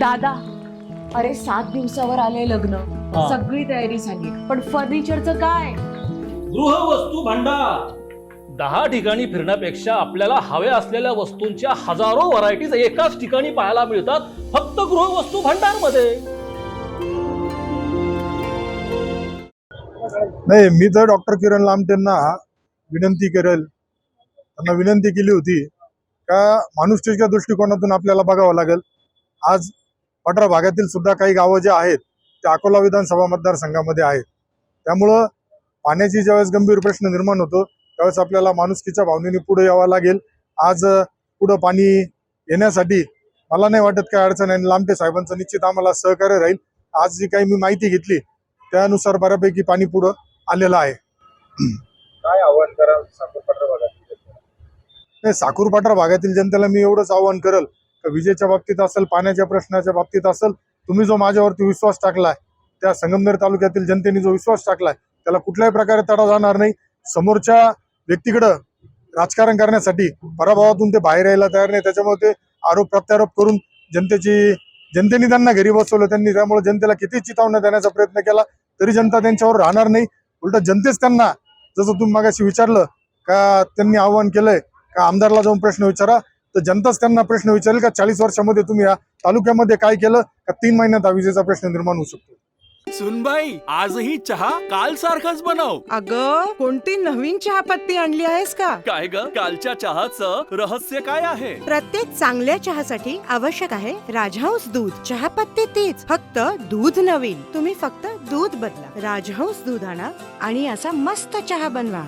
दादा अरे सात दिवसावर आले लग्न. हा. सगळी तयारी झाली. पण फर्निचरचं काय? गृहवस्तू भांडार. दहा ठिकाणी फिरण्यापेक्षा आपल्याला हव्या असलेल्या वस्तूंच्या हजारो व्हरायटीज एकाच ठिकाणी पाहायला मिळतात फक्त गृहवस्तू भांडारमध्ये नाही मी तर डॉक्टर किरण लामटेंना विनंती करेल. त्यांना विनंती केली होती. का माणुसकीच्या दृष्टिकोनातून आपल्याला बघावं लागेल. आज पठरा भागातील सुद्धा काही गावं जे आहेत ते अकोला विधानसभा मतदारसंघामध्ये आहेत. त्यामुळं पाण्याची ज्यावेळेस गंभीर प्रश्न निर्माण होतो त्यावेळेस आपल्याला माणुसकीच्या भावनेने पुढे यावं लागेल. आज पुढं पाणी येण्यासाठी मला नाही वाटत काय अडचण आहे. आणि लामटे साहेबांचं निश्चित आम्हाला सहकार्य राहील. आज जी काही मी माहिती घेतली त्यानुसार बऱ्यापैकी पाणी पुढं आलेलं आहे. काय आव्हान कराल साखरपत्र भागात नाही साकूरपाटा भागातील जनतेला मी एवढंच आवाहन करेल विजेच्या बाबतीत असेल पाण्याच्या प्रश्नाच्या बाबतीत असेल तुम्ही जो माझ्यावरती विश्वास टाकलाय त्या संगमनेर तालुक्यातील जनतेने जो विश्वास टाकलाय त्याला कुठल्याही प्रकारे तडा जाणार नाही. समोरच्या व्यक्तीकडं राजकारण करण्यासाठी पराभवातून ते बाहेर यायला तयार नाही. त्याच्यामुळे ते आरोप प्रत्यारोप करून जनतेची जनतेने त्यांना घरी बसवलं त्यांनी त्यामुळे जनतेला किती चितावण्या देण्याचा प्रयत्न केला तरी जनता त्यांच्यावर राहणार नाही. उलट जनतेच त्यांना जसं तुम्ही मागाशी विचारलं का त्यांनी आव्हान केलंय का आमदारला जाऊन प्रश्न विचारा तर जनताच त्यांना प्रश्न विचारेल का चाळीस वर्षामध्ये तुम्ही या तालुक्यामध्ये काय केलं का तीन महिन्यात हा विजेचा प्रश्न निर्माण होऊ शकतो? सुनबाई आजही चहा काल सारखाच बनव. अग कोणती नवीन चहापत्ती आणली आहेस का? काय ग कालच्या चहाचं रहस्य काय आहे? प्रत्येक चांगल्या चहासाठी आवश्यक आहे राजहंस दूध. चहापत्ती तीच फक्त दूध नवीन. तुम्ही फक्त दूध बदला. राजहंस दूध आणा आणि असा मस्त चहा बनवा.